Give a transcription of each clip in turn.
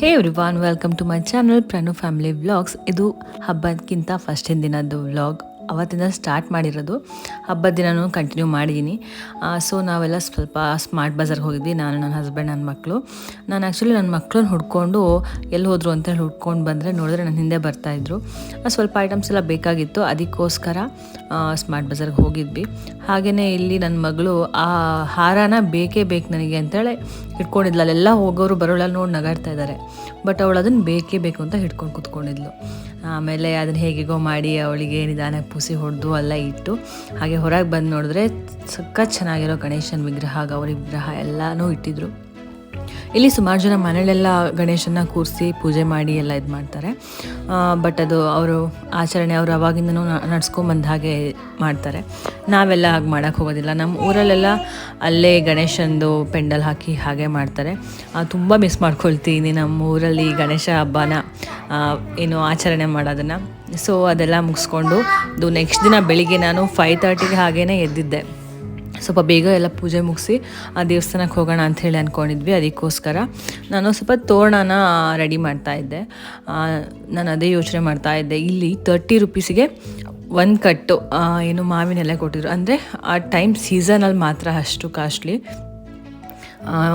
Hey everyone welcome to my channel Pranu family vlogs ಇದು ಹಬ್ಬಕ್ಕಿಂತ ಫಸ್ಟಿನ ದಿನದ್ದು ವ್ಲಾಗ್ ಅವತ್ತಿಂದ ಸ್ಟಾರ್ಟ್ ಮಾಡಿರೋದು. ಹಬ್ಬದ ದಿನನೂ ಕಂಟಿನ್ಯೂ ಮಾಡಿದ್ದೀನಿ ಸೊ ನಾವೆಲ್ಲ ಸ್ವಲ್ಪ ಸ್ಮಾರ್ಟ್ ಬಜಾರ್ಗೆ ಹೋಗಿದ್ವಿ. ನಾನು, ನನ್ನ ಹಸ್ಬೆಂಡ್ ನನ್ನ ಮಕ್ಕಳು ನಾನು ಆ್ಯಕ್ಚುಲಿ ನನ್ನ ಮಕ್ಕಳನ್ನ ಹುಡ್ಕೊಂಡು ಎಲ್ಲಿ ಹೋದರು ಅಂತೇಳಿ ಹುಡ್ಕೊಂಡು ಬಂದರೆ ನೋಡಿದ್ರೆ ನನ್ನ ಹಿಂದೆ ಬರ್ತಾಯಿದ್ರು ಸ್ವಲ್ಪ ಐಟಮ್ಸ್ ಎಲ್ಲ ಬೇಕಾಗಿತ್ತು. ಅದಕ್ಕೋಸ್ಕರ ಸ್ಮಾರ್ಟ್ ಬಜಾರ್ಗೆ ಹೋಗಿದ್ವಿ. ಹಾಗೆಯೇ ಇಲ್ಲಿ ನನ್ನ ಮಗಳು ಆ ಹಾರನ ಬೇಕೇ ಬೇಕು ನನಗೆ ಅಂತೇಳಿ ಹಿಡ್ಕೊಂಡಿದ್ಲು. ಅಲ್ಲೆಲ್ಲ ಹೋಗೋರು ಬರೋಳೆಲ್ಲ ನೋಡಿ ನಗಾಡ್ತಾ ಇದ್ದಾರೆ ಬಟ್ ಅವಳು ಅದನ್ನು ಬೇಕೇ ಬೇಕು ಅಂತ ಹಿಡ್ಕೊಂಡು ಕೂತ್ಕೊಂಡಿದ್ಲು. ಆಮೇಲೆ ಅದನ್ನು ಹೇಗೆಗೋ ಮಾಡಿ ಅವಳಿಗೆ ನಿಧಾನಕ್ಕೆ ಪುಸಿ ಹೊಡೆದು ಎಲ್ಲ ಇಟ್ಟು ಹಾಗೆ ಹೊರಗೆ ಬಂದು ನೋಡಿದ್ರೆ ಸಖತ್ ಚೆನ್ನಾಗಿರೋ ಗಣೇಶನ ವಿಗ್ರಹ, ಗೌರಿ ವಿಗ್ರಹ ಎಲ್ಲನೂ ಇಟ್ಟಿದ್ರು. ಇಲ್ಲಿ ಸುಮಾರು ಜನ ಮನೆಯಲ್ಲೆಲ್ಲ ಗಣೇಶನ ಕೂರಿಸಿ ಪೂಜೆ ಮಾಡಿ ಎಲ್ಲ ಇದು ಮಾಡ್ತಾರೆ. ಬಟ್ ಅದು ಅವರು ಆಚರಣೆ ಅವರು ಅವಾಗಿಂದನೂ ನಡ್ಸ್ಕೊಂಬಂದ ಹಾಗೆ ಮಾಡ್ತಾರೆ. ನಾವೆಲ್ಲ ಹಾಗೆ ಮಾಡೋಕ್ಕೆ ಹೋಗೋದಿಲ್ಲ. ನಮ್ಮ ಊರಲ್ಲೆಲ್ಲ ಅಲ್ಲೇ ಗಣೇಶಂದು ಪೆಂಡಲ್ ಹಾಕಿ ಹಾಗೆ ಮಾಡ್ತಾರೆ. ತುಂಬ ಮಿಸ್ ಮಾಡ್ಕೊಳ್ತೀನಿ ನಮ್ಮ ಊರಲ್ಲಿ ಗಣೇಶ ಹಬ್ಬನ ಏನು ಆಚರಣೆ ಮಾಡೋದನ್ನು. ಸೊ ಅದೆಲ್ಲ ಮುಗಿಸ್ಕೊಂಡು ಅದು ನೆಕ್ಸ್ಟ್ ದಿನ ಬೆಳಿಗ್ಗೆ ನಾನು ಫೈವ್ ತರ್ಟಿಗೆ ಹಾಗೇ ಎದ್ದಿದ್ದೆ. ಸ್ವಲ್ಪ ಬೇಗ ಎಲ್ಲ ಪೂಜೆ ಮುಗಿಸಿ, ಆ ದೇವಸ್ಥಾನಕ್ಕೆ ಹೋಗೋಣ ಅಂತ ಹೇಳಿ ಅಂದ್ಕೊಂಡಿದ್ವಿ ಅದಕ್ಕೋಸ್ಕರ ನಾನು ಸ್ವಲ್ಪ ತೋರಣನ ರೆಡಿ ಮಾಡ್ತಾ ಇದ್ದೆ. ನಾನು ಅದೇ ಯೋಚನೆ ಮಾಡ್ತಾ ಇದ್ದೆ. ಇಲ್ಲಿ ತರ್ಟಿ ರುಪೀಸಿಗೆ ಒಂದು ಕಟ್ಟು ಏನು ಮಾವಿನೆಲ್ಲ ಕೊಟ್ಟಿದ್ರು. ಅಂದರೆ, ಆ ಟೈಮ್ ಸೀಸನಲ್ಲಿ ಮಾತ್ರ ಅಷ್ಟು ಕಾಸ್ಟ್ಲಿ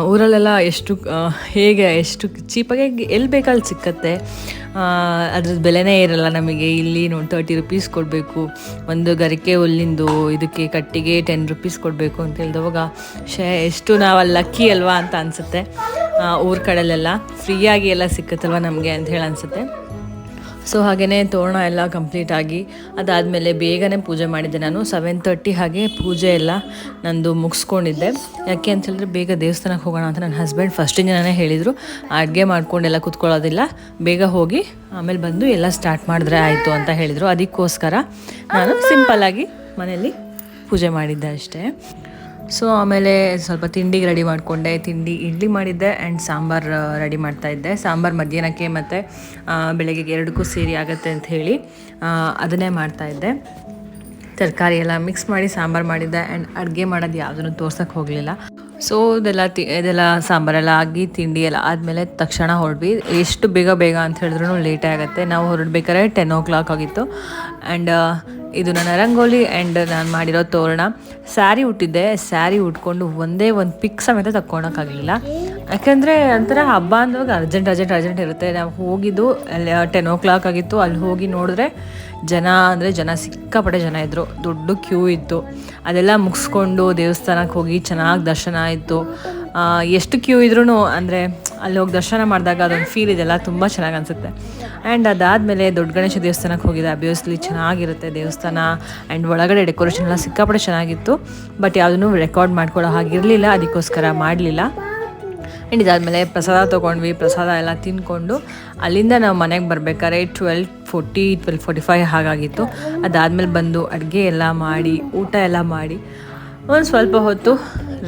ಊರಲ್ಲೆಲ್ಲ ಎಷ್ಟು ಹೇಗೆ ಎಷ್ಟು ಚೀಪಾಗಿ ಎಲ್ಲಿ ಬೇಕಲ್ಲಿ ಸಿಕ್ಕತ್ತೆ. ಅದ್ರದ್ದು ಬೆಲೆನೇ ಇರಲ್ಲ ನಮಗೆ. ಇಲ್ಲಿ ನೋಡಿ ತರ್ಟಿ ರುಪೀಸ್ ಕೊಡಬೇಕು. ಒಂದು ಗರಿಕೆ ಹುಲ್ಲಿಂದು ಇದಕ್ಕೆ ಕಟ್ಟಿಗೆ ಟೆನ್ ರುಪೀಸ್ ಕೊಡಬೇಕು ಅಂತ ಹೇಳಿದವಾಗ ಶೇ ಎಷ್ಟು ನಾವು ಅಲ್ಲಿ ಲಕ್ಕಿ ಅಲ್ವಾ ಅಂತ ಅನಿಸುತ್ತೆ. ಊರ ಕಡೆಲೆಲ್ಲ ಫ್ರೀಯಾಗಿ ಎಲ್ಲ ಸಿಕ್ಕತ್ತಲ್ವ ನಮಗೆ ಅಂತ ಹೇಳಿ ಅನಿಸುತ್ತೆ. ಸೊ ಹಾಗೆಯೇ ತೋರಣ ಎಲ್ಲ ಕಂಪ್ಲೀಟ್ ಆಗಿ, ಅದಾದಮೇಲೆ ಬೇಗನೆ ಪೂಜೆ ಮಾಡಿದ್ದೆ ನಾನು. ಸೆವೆನ್ ತರ್ಟಿ ಹಾಗೆ ಪೂಜೆ ಎಲ್ಲ ನಂದು ಮುಗಿಸ್ಕೊಂಡಿದ್ದೆ. ಯಾಕೆ ಅಂತ ಹೇಳಿದ್ರೆ ಬೇಗ ದೇವಸ್ಥಾನಕ್ಕೆ ಹೋಗೋಣ ಅಂತ ನನ್ನ ಹಸ್ಬೆಂಡ್ ಫಸ್ಟಿಂದ ಜನನೇ ಹೇಳಿದರು. ಅಡುಗೆ ಮಾಡ್ಕೊಂಡೆಲ್ಲ ಕೂತ್ಕೊಳ್ಳೋದಿಲ್ಲ. ಬೇಗ ಹೋಗಿ ಆಮೇಲೆ ಬಂದು ಎಲ್ಲ ಸ್ಟಾರ್ಟ್ ಮಾಡಿದ್ರೆ ಆಯಿತು ಅಂತ ಹೇಳಿದರು. ಅದಕ್ಕೋಸ್ಕರ ನಾನು ಸಿಂಪಲ್ಲಾಗಿ ಮನೆಯಲ್ಲಿ ಪೂಜೆ ಮಾಡಿದ್ದೆ ಅಷ್ಟೇ. ಸೊ ಆಮೇಲೆ ಸ್ವಲ್ಪ ತಿಂಡಿಗೆ ರೆಡಿ ಮಾಡಿಕೊಂಡೆ. ತಿಂಡಿ ಇಡ್ಲಿ ಮಾಡಿದ್ದೆ ಆ್ಯಂಡ್ ಸಾಂಬಾರು ರೆಡಿ ಮಾಡ್ತಾ ಇದ್ದೆ. ಸಾಂಬಾರು ಮಧ್ಯಾಹ್ನಕ್ಕೆ ಮತ್ತು ಬೆಳಗ್ಗೆಗೆ ಎರಡಕ್ಕೂ ಸೇರಿ ಆಗುತ್ತೆ ಅಂತ ಹೇಳಿ ಅದನ್ನೇ ಮಾಡ್ತಾಯಿದ್ದೆ ತರಕಾರಿ ಎಲ್ಲ ಮಿಕ್ಸ್ ಮಾಡಿ ಸಾಂಬಾರು ಮಾಡಿದ್ದೆ ಆ್ಯಂಡ್ ಅಡುಗೆ ಮಾಡೋದು ಯಾವುದನ್ನು ತೋರ್ಸೋಕ್ಕೆ ಹೋಗಲಿಲ್ಲ. ಸೊ ಇದೆಲ್ಲ ತಿ, ಇದೆಲ್ಲ ಸಾಂಬಾರೆಲ್ಲ ಆಗಿ ತಿಂಡಿ ಎಲ್ಲ ಆದಮೇಲೆ ತಕ್ಷಣ ಹೊರಡ್ವಿ. ಎಷ್ಟು ಬೇಗ ಬೇಗ ಅಂತ ಹೇಳಿದ್ರು ಲೇಟೇ ಆಗುತ್ತೆ. ನಾವು ಹೊರಡ್ಬೇಕಾದ್ರೆ ಟೆನ್ ಓ ಕ್ಲಾಕ್ ಆಗಿತ್ತು ಆ್ಯಂಡ್ ಇದು ನನ್ನ ರಂಗೋಲಿ ಆ್ಯಂಡ್ ನಾನು ಮಾಡಿರೋ ತೋರಣ. ಸ್ಯಾರಿ ಉಟ್ಟಿದ್ದೆ, ಸ್ಯಾರಿ ಉಟ್ಕೊಂಡು ಒಂದೇ ಒಂದು ಪಿಕ್ ಸಮೇತ ತಕ್ಕೊಳಕ್ಕಾಗಲಿಲ್ಲ. ಯಾಕೆಂದರೆ ಒಂಥರ ಹಬ್ಬ ಅಂದಾಗ ಅರ್ಜೆಂಟ್ ಅರ್ಜೆಂಟ್ ಅರ್ಜೆಂಟ್ ಇರುತ್ತೆ. ನಾವು ಹೋಗಿದ್ದು, ಅಲ್ಲಿ ಟೆನ್ ಓ ಕ್ಲಾಕ್ ಆಗಿತ್ತು, ಅಲ್ಲಿ ಹೋಗಿ ನೋಡಿದ್ರೆ ಜನ, ಅಂದರೆ ಜನ ಸಿಕ್ಕಾಪಟ್ಟೆ ಜನ ಇದ್ದರು ದೊಡ್ಡ ಕ್ಯೂ ಇತ್ತು. ಅದೆಲ್ಲ ಮುಗಿಸ್ಕೊಂಡು ದೇವಸ್ಥಾನಕ್ಕೆ ಹೋಗಿ ಚೆನ್ನಾಗಿ ದರ್ಶನ ಆಯಿತು. ಎಷ್ಟು ಕ್ಯೂ ಇದ್ರೂ ಅಂದರೆ ಅಲ್ಲಿ ಹೋಗಿ ದರ್ಶನ ಮಾಡಿದಾಗ ಅದೊಂದು ಫೀಲ್ ಇದೆಲ್ಲ ತುಂಬ ಚೆನ್ನಾಗಿ ಅನಿಸುತ್ತೆ. ಆ್ಯಂಡ್ ಅದಾದಮೇಲೆ ದೊಡ್ಡ ಗಣೇಶ ದೇವಸ್ಥಾನಕ್ಕೆ ಹೋಗಿದೆ ಅಬ್ವಿಯಸ್ಲಿ ಚೆನ್ನಾಗಿರುತ್ತೆ ದೇವಸ್ಥಾನ ಆ್ಯಂಡ್ ಒಳಗಡೆ ಡೆಕೋರೇಷನ್ ಎಲ್ಲ ಸಿಕ್ಕಾಪಟ್ಟೆ ಚೆನ್ನಾಗಿತ್ತು. ಬಟ್ ಯಾವುದನ್ನು ರೆಕಾರ್ಡ್ ಮಾಡ್ಕೊಳ್ಳೋ ಹಾಗಿರಲಿಲ್ಲ, ಅದಕ್ಕೋಸ್ಕರ ಮಾಡಲಿಲ್ಲ. ಆ್ಯಂಡ್ ಇದಾದಮೇಲೆ ಪ್ರಸಾದ ತೊಗೊಂಡ್ವಿ, ಪ್ರಸಾದ ಎಲ್ಲ ತಿಂದ್ಕೊಂಡು ಅಲ್ಲಿಂದ ನಾವು ಮನೆಗೆ ಬರಬೇಕಾದ್ರೆ twelve forty twelve forty five ಹಾಗಾಗಿತ್ತು. ಅದಾದಮೇಲೆ ಬಂದು ಅಡುಗೆ ಎಲ್ಲ ಮಾಡಿ, ಊಟ ಎಲ್ಲ ಮಾಡಿ, ಒಂದು ಸ್ವಲ್ಪ ಹೊತ್ತು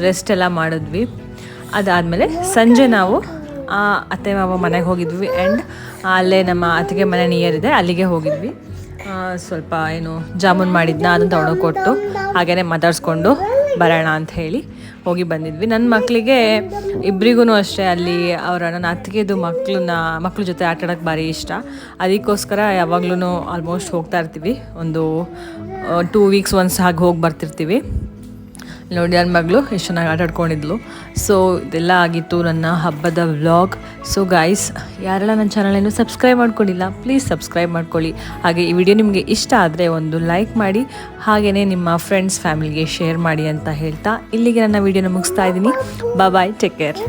ರೆಸ್ಟ್ ಎಲ್ಲ ಮಾಡಿದ್ವಿ. ಅದಾದಮೇಲೆ ಸಂಜೆ ನಾವು ಅತ್ತೆ ಮಾವ ಮನೆಗೆ ಹೋಗಿದ್ವಿ ಆ್ಯಂಡ್ ಅಲ್ಲೇ ನಮ್ಮ ಅತ್ತಿಗೆ ಮನೆ ನಿಯರ್ ಇದೆ, ಅಲ್ಲಿಗೆ ಹೋಗಿದ್ವಿ. ಸ್ವಲ್ಪ ಏನು ಜಾಮೂನ್ ಮಾಡಿದ್ನ, ಅದನ್ನು ತೊಗೊಂಡು ಕೊಟ್ಟು ಹಾಗೆಯೇ ಮಾತಾಡಿಸ್ಕೊಂಡು ಬರೋಣ ಅಂತ ಹೇಳಿ ಹೋಗಿ ಬಂದಿದ್ವಿ. ನನ್ನ ಮಕ್ಕಳಿಗೆ ಇಬ್ಬರಿಗೂ ಅಷ್ಟೇ, ಅಲ್ಲಿ ಅವರ ನನ್ನ ಅತ್ತಿಗೆದು ಮಕ್ಕಳನ್ನ ಮಕ್ಕಳ ಜೊತೆ ಆಟ ಆಡೋಕ್ಕೆ ಭಾರಿ ಇಷ್ಟ. ಅದಕ್ಕೋಸ್ಕರ ಯಾವಾಗ್ಲೂ ಆಲ್ಮೋಸ್ಟ್ ಹೋಗ್ತಾ ಇರ್ತೀವಿ. ಒಂದು ಟೂ ವೀಕ್ಸ್ ಒನ್ಸ್ ಹಾಗೆ ಹೋಗಿ ಬರ್ತಿರ್ತೀವಿ. ನೋಡಿ ನನ್ನ ಮಗಳು ಎಷ್ಟು ಚೆನ್ನಾಗಿ ಆಟ ಆಡ್ಕೊಂಡಿದ್ಲು. ಸೊ ಇದೆಲ್ಲ ಆಗಿತ್ತು ನನ್ನ ಹಬ್ಬದ ವ್ಲಾಗ್ ಸೊ ಗೈಸ್ ಯಾರೆಲ್ಲ ನನ್ನ ಚಾನಲನ್ನು ಸಬ್ಸ್ಕ್ರೈಬ್ ಮಾಡ್ಕೊಂಡಿಲ್ಲ ಪ್ಲೀಸ್ ಸಬ್ಸ್ಕ್ರೈಬ್ ಮಾಡ್ಕೊಳ್ಳಿ. ಹಾಗೆ ಈ ವಿಡಿಯೋ ನಿಮಗೆ ಇಷ್ಟ ಆದರೆ ಒಂದು ಲೈಕ್ ಮಾಡಿ ಹಾಗೆಯೇ ನಿಮ್ಮ ಫ್ರೆಂಡ್ಸ್ ಫ್ಯಾಮಿಲಿಗೆ ಶೇರ್ ಮಾಡಿ ಅಂತ ಹೇಳ್ತಾ ಇಲ್ಲಿಗೆ ನನ್ನ ವಿಡಿಯೋನ ಮುಗಿಸ್ತಾ ಇದ್ದೀನಿ. Bye take care